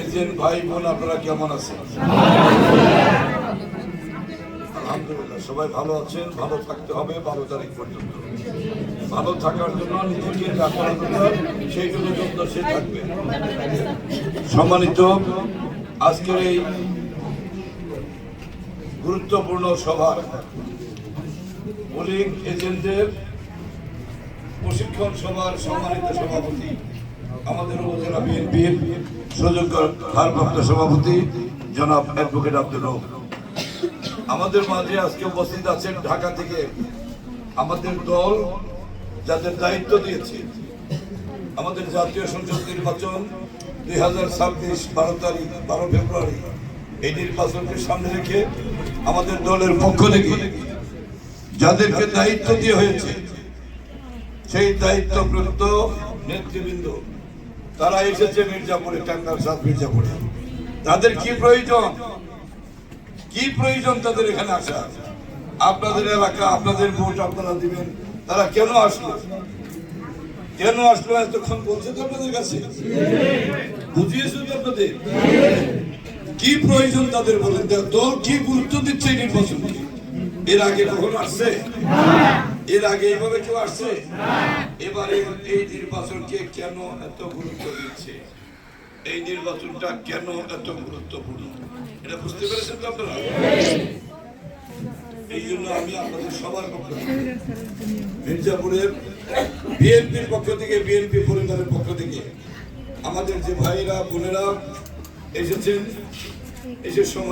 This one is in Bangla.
এজেন্ট ভাই বোন, আপনারা কেমন আছেন? আলহামদুলিল্লাহ, সবাই ভালো আছেন, ভালো থাকতে হবে বারো তারিখ পর্যন্ত। ভালো থাকার জন্য নিজেকে দরকার সেইগুলো জন্য সে থাকবে। সম্মানিত, আজকের এই গুরুত্বপূর্ণ সভার পোলিং এজেন্টদের প্রশিক্ষণ সভার সম্মানিত সভাপতি আমাদের উপজেলা বিএনপির সুযোগ্য ভারপ্রাপ্ত সভাপতি জনাব অ্যাডভোকেট আব্দুল আমাদের মাঝে আজকে উপস্থিত আছেন ঢাকা থেকে আমাদের দল যাদের দায়িত্ব দিয়েছে। আমাদের জাতীয় সংসদ নির্বাচন দুই হাজার ছাব্বিশ বারো তারিখ, বারো ফেব্রুয়ারি, এই নির্বাচনকে সামনে রেখে আমাদের দলের পক্ষ থেকে যাদেরকে দায়িত্ব দিয়ে হয়েছে, সেই দায়িত্বপ্রাপ্ত নেতৃবৃন্দ তারা এসেছে মির্জাপুরে টাঙ্গার সাত মির্জাপুরে। তাদের কি প্রয়োজন? কি প্রয়োজন তাদের এখানে আসা? আপনাদের এলাকা, আপনাদের ভোট আপনারা দিবেন। তারা কেন আসলো? কেন আসলো এতক্ষণ বলছে তো আপনাদের কাছে? বুঝিয়েছে তো আপনাদের? কি প্রয়োজন তাদের বলেন? দল কি গুরুত্ব দিচ্ছে এই নির্বাচনকে? এর আগে কখনো আসছে? এর আগে এইভাবে কেউ আসছে? এবারে এই নির্বাচনকে কেন এত গুরুত্ব দিচ্ছে? এই নির্বাচনটা কেন এত গুরুত্বপূর্ণ? এটা বুঝতে পেরেছেন তো আপনারা? এই জন্য আমি আপনাদের সবার পক্ষ মির্জাপুরের বিএনপির পক্ষ থেকে, বিএনপি পরিবারের পক্ষ থেকে আমাদের যে ভাইরা, বোনেরা এসেছেন, এসে সময়